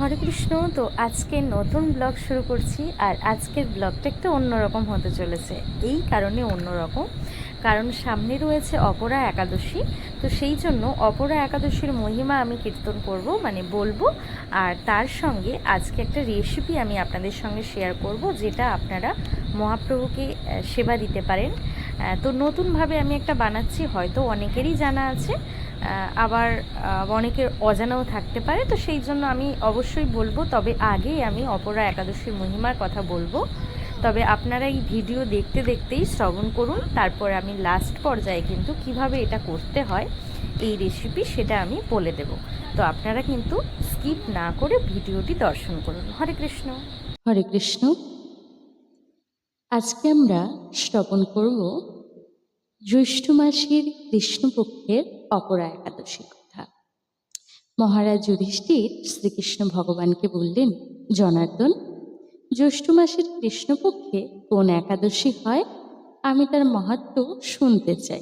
হরে কৃষ্ণ, তো আজকে নতুন ব্লগ শুরু করছি আর আজকের ব্লগটা একটু অন্যরকম হতে চলেছে। এই কারণে অন্যরকম। কারণ সামনে রয়েছে অপরা একাদশী, তো সেই জন্য অপরা একাদশীর মহিমা আমি কীর্তন করব মানে বলব। আর তার সঙ্গে আজকে একটা রেসিপি আমি আপনাদের সঙ্গে শেয়ার করব, যেটা আপনারা মহাপ্রভুকে সেবা দিতে পারেন। তো নতুনভাবে আমি একটা বানাচ্ছি, হয়তো অনেকেরই জানা আছে আবার অনেকের অজানাও থাকতে পারে, তো সেই জন্য আমি অবশ্যই বলব, তবে আগে আমি অপরা একাদশীর মহিমার কথা বলব। তবে আপনারা এই ভিডিও দেখতে দেখতেই শ্রবণ করুন, তারপর আমি লাস্ট পর্যায়ে কিন্তু কীভাবে এটা করতে হয়, এই রেসিপি সেটা আমি বলে দেব। তো আপনারা কিন্তু স্কিপ না করে ভিডিওটি দর্শন করুন। হরে কৃষ্ণ। হরে কৃষ্ণ। আজকে আমরা শ্রবণ করব জ্যৈষ্ঠ মাসের কৃষ্ণপক্ষের অপরা একাদশী কথা। মহারাজ যুধিষ্ঠির শ্রীকৃষ্ণ ভগবানকে বললেন, জনার্দন, জ্যৈষ্ঠ মাসের কৃষ্ণপক্ষে কোন একাদশী হয়? আমি তার মাহাত্ম শুনতে চাই।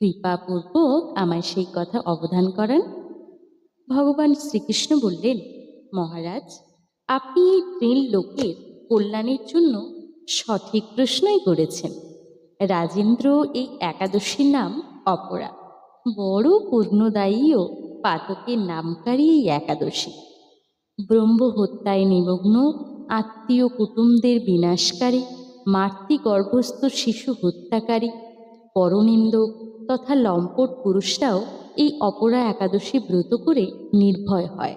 কৃপাপূর্বক আমায় সেই কথা অবধান করেন। ভগবান শ্রীকৃষ্ণ বললেন, মহারাজ, আপনি এই ত্রিল লোকের কল্যাণের জন্য সঠিক প্রশ্নই করেছেন। রাজেন্দ্র এই একাদশীর নাম অপরা। বড় পূর্ণদায়ী ও পাতকের নামকারী এই একাদশী। ব্রহ্ম হত্যায় নিমগ্ন আত্মীয় কুটুমদের বিনাশকারী, মাতৃ গর্ভস্থ শিশু হত্যাকারী, পরনিন্দক তথা লম্পট পুরুষরাও এই অপরা একাদশী ব্রত করে নির্ভয় হয়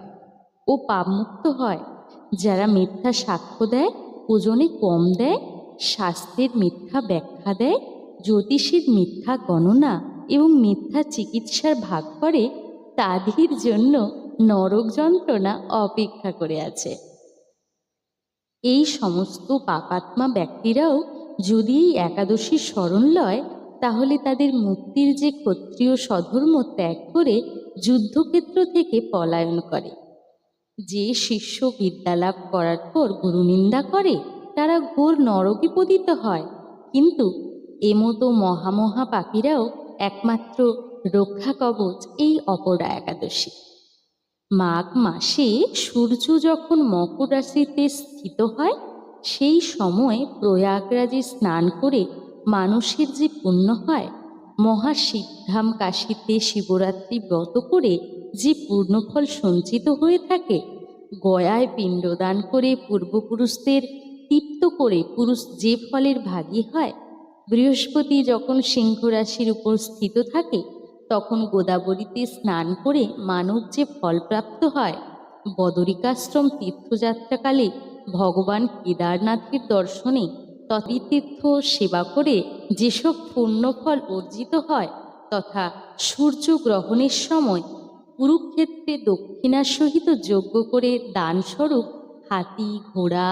ও পাপমুক্ত হয়। যারা মিথ্যা সাক্ষ্য দেয়, ওজনে কম দেয় শাস্ত্রের মিথ্যা ব্যাখ্যা দেয়, জ্যোতিষীর মিথ্যা গণনা এবং মিথ্যা চিকিৎসার ভাগ করে তাদের জন্য নরক যন্ত্রণা অপেক্ষা করে আছে। এই সমস্ত পাপাত্মা ব্যক্তিরাও যদি এই একাদশী স্মরণ লয়, তাহলে তাদের মুক্তির যে ক্ষত্রিয় স্বধর্ম ত্যাগ করে যুদ্ধক্ষেত্র থেকে পলায়ন করে। যে শিষ্য বিদ্যালাভ করার পর গুরুনিন্দা করে তারা ঘোর নরকে পতিত হয়। কিন্তু এমতো মহামহা পাখিরাও একমাত্র রক্ষা কবচ এই অপরা একাদশী। মাঘ মাসে সূর্য যখন মকর রাশিতে স্থিত হয়, সেই সময় প্রয়াগরাজে স্নান করে মানুষের যে পুণ্য হয় মহাসিদ্ধাম কাশীতে শিবরাত্রি ব্রত করে যে পূর্ণফল সঞ্চিত হয়ে থাকে, গয়ায় পিণ্ডদান করে পূর্বপুরুষদের তৃপ্ত করে পুরুষ যে ফলের ভাগী হয়, বৃহস্পতি যখন সিংহ রাশির উপর স্থিত থাকে, তখন গোদাবরীতে স্নান করে মানব যে ফলপ্রাপ্ত হয়, বদরিকাশ্রম তীর্থযাত্রাকালে ভগবান কেদারনাথের দর্শনে ততীতীর্থ সেবা করে যেসব পুণ্যফল অর্জিত হয়, তথা সূর্য গ্রহণের সময় কুরুক্ষেত্রে দক্ষিণার সহিত যজ্ঞ করে দানস্বরূপ হাতি, ঘোড়া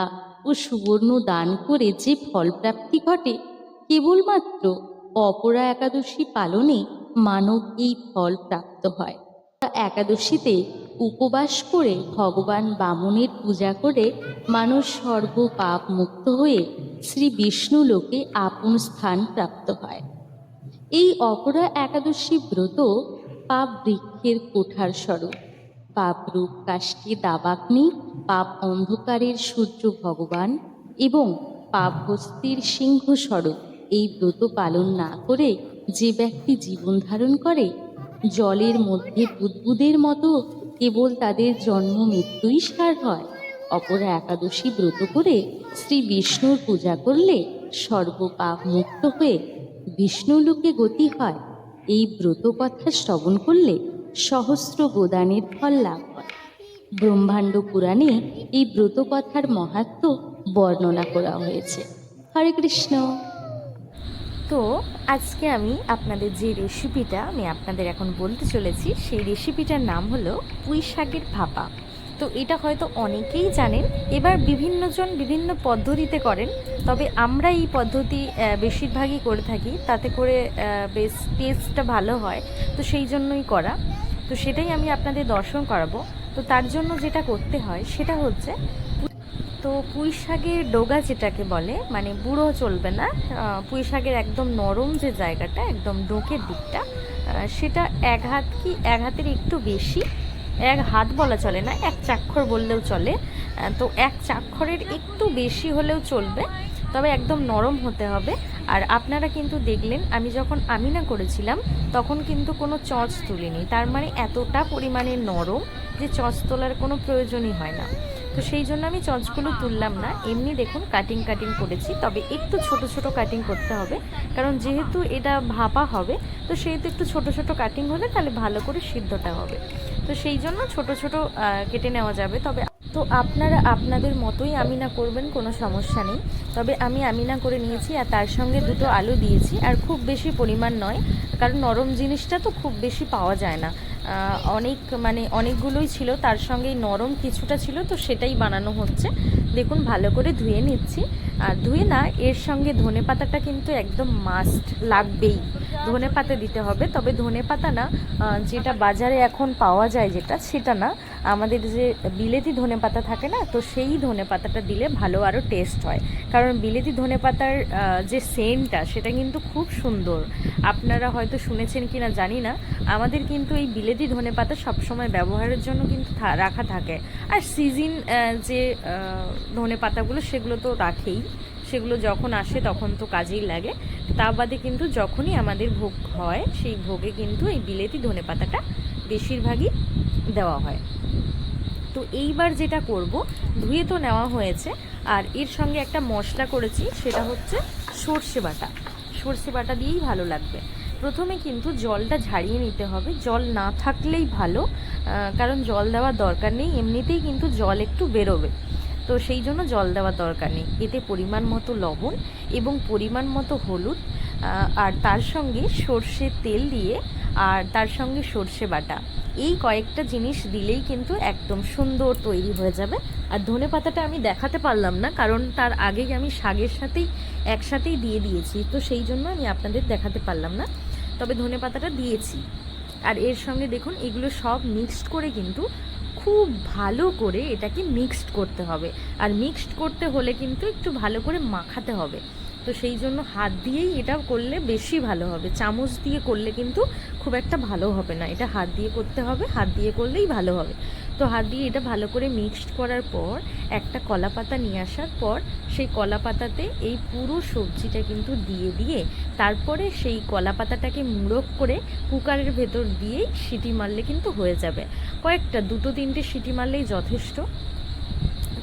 ও সুবর্ণ দান করে যে ফলপ্রাপ্তি ঘটে, কেবলমাত্র অপরা একাদশী পালনে মানব এই ফল প্রাপ্ত হয়। একাদশীতে উপবাস করে ভগবান বামনের পূজা করে মানুষ সর্ব পাপ মুক্ত হয়ে শ্রী বিষ্ণু লোকে আপন স্থান প্রাপ্ত হয়। এই অপরা একাদশী ব্রত পাপ বৃক্ষের কোঠার স্বরূপ। পাপ রূপ কাষ্টি দাবাগ্নি পাপ অন্ধকারের সূর্য ভগবান এবং পাপ হস্তির সিংহস্বরূপ এই ব্রত পালন না করে যে ব্যক্তি জীবন ধারণ করে, জলের মধ্যে বুদবুদের মতো কেবল তাদের জন্ম মৃত্যুই সার হয়। অপরা একাদশী ব্রত করে শ্রী বিষ্ণুর পূজা করলে সর্বপাপ মুক্ত হয়ে বিষ্ণুলোকে গতি হয়। এই ব্রত কথা শ্রবণ করলে সহস্র গোদানের ফল লাভ ব্রহ্মাণ্ড পুরাণে এই ব্রত কথার মাহাত্ম বর্ণনা করা হয়েছে। হরে কৃষ্ণ। তো আজকে আমি আপনাদের যে রেসিপিটা আমি আপনাদের এখন বলতে চলেছি, সেই রেসিপিটার নাম হলো পুঁই শাকের ভাপা। তো এটা হয়তো অনেকেই জানেন, এবার বিভিন্নজন বিভিন্ন পদ্ধতিতে করেন, তবে আমরা এই পদ্ধতি বেশিরভাগই করে থাকি, তাতে করে বেশ টেস্টটা ভালো হয়, তো সেই জন্যই করা। তো সেটাই আমি আপনাদের দর্শন করাবো। তো তার জন্য যেটা করতে হয় সেটা হচ্ছে তো পুঁই শাকের ডোগা যেটাকে বলে মানে বুড়ো চলবে না পুঁই শাকের একদম নরম যে জায়গাটা, একদম ডোকের দিকটা সেটা এক হাত কি এক হাতের একটু বেশি, এক হাত বলা চলে না, এক চাক্ষর বললেও চলে তো এক চাক্ষরের একটু বেশি হলেও চলবে, তবে একদম নরম হতে হবে। আর আপনারা কিন্তু দেখলেন, আমি যখন আমিনা করেছিলাম, তখন কিন্তু কোনো চচ তুলিনি। তার মানে এতটা পরিমাণে নরম যে চচ তোলার কোনো প্রয়োজনই হয় না। তো সেই জন্য আমি চচগুলো তুললাম না। এমনি দেখুন কাটিং কাটিং করেছি। তবে একটু ছোট ছোট কাটিং করতে হবে। কারণ যেহেতু এটা ভাপা হবে, তো সেহেতু একটু ছোট ছোট কাটিং হলে তাহলে ভালো করে সিদ্ধটা হবে। তো সেই জন্য ছোট ছোট কেটে নেওয়া যাবে। তবে তো আপনারা আপনাদের মতোই আমিনা করবেন, কোনো সমস্যা নেই। তবে আমি আমিনা করে নিয়েছি আর তার সঙ্গে দুটো আলু দিয়েছি। আর খুব বেশি পরিমাণ নয়, কারণ নরম জিনিসটা তো খুব বেশি পাওয়া যায় না। অনেক মানে অনেকগুলোই ছিল, তার সঙ্গে নরম কিছুটা ছিল, তো সেটাই বানানো হচ্ছে। দেখুন, ভালো করে ধুয়ে নিচ্ছি। আর ধুয়ে না, এর সঙ্গে ধনে পাতাটা কিন্তু একদম মাস্ট লাগবেই। ধনে পাতা দিতে হবে। তবে ধনে পাতা না যেটা বাজারে এখন পাওয়া যায় যেটা, সেটা না। আমাদের যে বিলেতি ধনে পাতা থাকে না, তো সেই ধনে পাতাটা দিলে ভালো আরও টেস্ট হয়। কারণ বিলেতি ধনে পাতার যে সেন্টটা সেটা কিন্তু খুব সুন্দর। আপনারা হয়তো শুনেছেন কি না জানি না, আমাদের কিন্তু এই বিলেতি ধনে পাতা সবসময় ব্যবহারের জন্য কিন্তু রাখা থাকে। আর সিজন যে ধনে পাতাগুলো, সেগুলো তো রাখেই। সেগুলো যখন আসে তখন তো কাজেই লাগে। তা বাদে কিন্তু যখনই আমাদের ভোগ হয়, সেই ভোগে কিন্তু এই বিলেতি ধনে পাতাটা বেশিরভাগই দেওয়া হয়। তো এইবার যেটা করব, ধুয়ে তো নেওয়া হয়েছে, আর এর সঙ্গে একটা মশলা করেছি, সেটা হচ্ছে সর্ষে বাটা। সর্ষে বাটা দিয়েই ভালো লাগবে। প্রথমে কিন্তু জলটা ঝাড়িয়ে নিতে হবে। জল না থাকলেই ভালো কারণ জল দেওয়ার দরকার নেই, এমনিতেই কিন্তু জল একটু বেরোবে। তো সেই জন্য জল দেওয়া দরকার নেই। এতে পরিমাণ মতো লবণ এবং পরিমাণ মতো হলুদ আর তার সঙ্গে সর্ষের তেল দিয়ে, আর তার সঙ্গে সর্ষে বাটা। এই কয়েকটা জিনিস দিলেই কিন্তু একদম সুন্দর তৈরি হয়ে যাবে। আর ধনে পাতাটা আমি দেখাতে পারলাম না, কারণ তার আগেই আমি শাকের সাথেই, একসাথেই দিয়ে দিয়েছি। তো সেই জন্য আমি আপনাদের দেখাতে পারলাম না, তবে ধনে পাতাটা দিয়েছি। আর এর সঙ্গে দেখুন, এগুলো সব মিক্সড করে কিন্তু খুব ভালো করে এটাকে মিক্সড করতে হবে। আর মিক্সড করতে হলে কিন্তু একটু ভালো করে মাখাতে হবে। তো সেই জন্য হাত দিয়েই এটা করলে বেশি ভালো হবে। চামচ দিয়ে করলে কিন্তু খুব একটা ভালো হবে না। এটা হাত দিয়ে করতে হবে, হাত দিয়ে করলেই ভালো হবে। তো হাত দিয়ে এটা ভালো করে মিক্সড করার পর, একটা কলা পাতা নিয়ে আসার পর, সেই কলা পাতাতে এই পুরো সবজিটা কিন্তু দিয়ে দিয়ে, তারপরে সেই কলা পাতাটাকে মুড়ক করে কুকারের ভেতর দিয়েই সিটি মারলে কিন্তু হয়ে যাবে। কয়েকটা, দুটো, তিনটে সিটি মারলেই যথেষ্ট,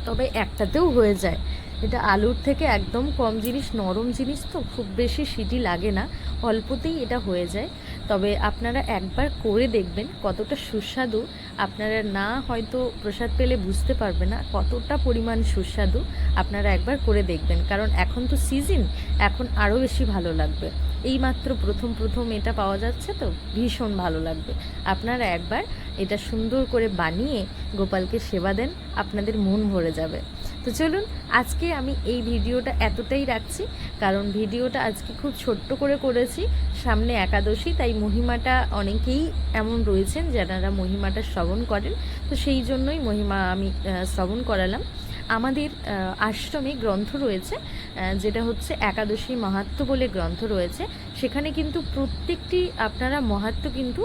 তবে একটাতেও হয়ে যায়। এটা আলুর থেকে একদম কম জিনিস, নরম জিনিস তো খুব বেশি সিটি লাগে না, অল্পতেই এটা হয়ে যায়। তবে আপনারা একবার করে দেখবেন কতটা সুস্বাদু। আপনারা না হয়তো প্রসাদ পেলে বুঝতে পারবে না কতটা পরিমাণ সুস্বাদু। আপনারা একবার করে দেখবেন, কারণ এখন তো সিজন এখন আরও বেশি ভালো লাগবে। এই মাত্র প্রথম প্রথম এটা পাওয়া যাচ্ছে তো, ভীষণ ভালো লাগবে। আপনারা একবার এটা সুন্দর করে বানিয়ে গোপালকে সেবা দেন, আপনাদের মন ভরে যাবে। তো চলুন, আজকে আমি এই ভিডিওটা এতটাই রাখছি, কারণ ভিডিওটা আজকে খুব ছোট্ট করে করেছি, সামনে একাদশী, তাই মহিমাটা অনেকেই এমন রয়েছেন যারা মহিমাটা শ্রবণ করেন, তো সেই জন্যই মহিমা আমি শ্রবণ করালাম। আমাদের আশ্রমে গ্রন্থ রয়েছে যেটা হচ্ছে একাদশী মাহাত্ম বলে গ্রন্থ রয়েছে। সেখানে কিন্তু প্রত্যেকটি আপনারা মহাত্ম কিন্তু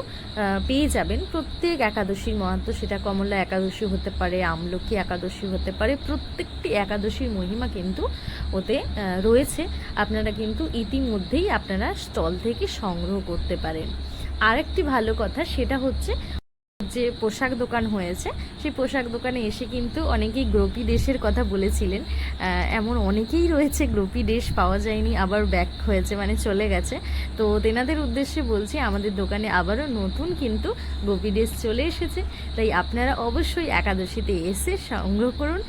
পেয়ে যাবেন। প্রত্যেক একাদশীর মহাত্ম, সেটা কমলা একাদশী হতে পারে, আমলকি একাদশী হতে পারে, প্রত্যেকটি একাদশীর মহিমা কিন্তু ওতে রয়েছে। আপনারা কিন্তু ইতিমধ্যেই আপনারা স্টল থেকে সংগ্রহ করতে পারেন। আরেকটি ভালো কথা, সেটা হচ্ছে যে পোশাক দোকান হয়েছে, সেই পোশাক দোকানে এসে কিন্তু অনেকেই গ্রোপি দেশের কথা বলেছিলেন। এমন অনেকেই রয়েছে গ্রোপি দেশ পাওয়া যায়নি, আবার ব্যাক হয়েছে মানে চলে গেছে। তো তেনাদের উদ্দেশ্যে বলছি, আমাদের দোকানে আবারও নতুন কিন্তু গোপী ড্রেস চলে এসেছে। তাই আপনারা অবশ্যই একাদশীতে এসে সংগ্রহ করুন।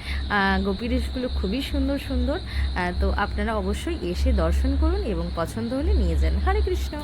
গোপী ড্রেসগুলো খুবই সুন্দর সুন্দর। তো আপনারা অবশ্যই এসে দর্শন করুন এবং পছন্দ হলে নিয়ে যান। হরে কৃষ্ণ।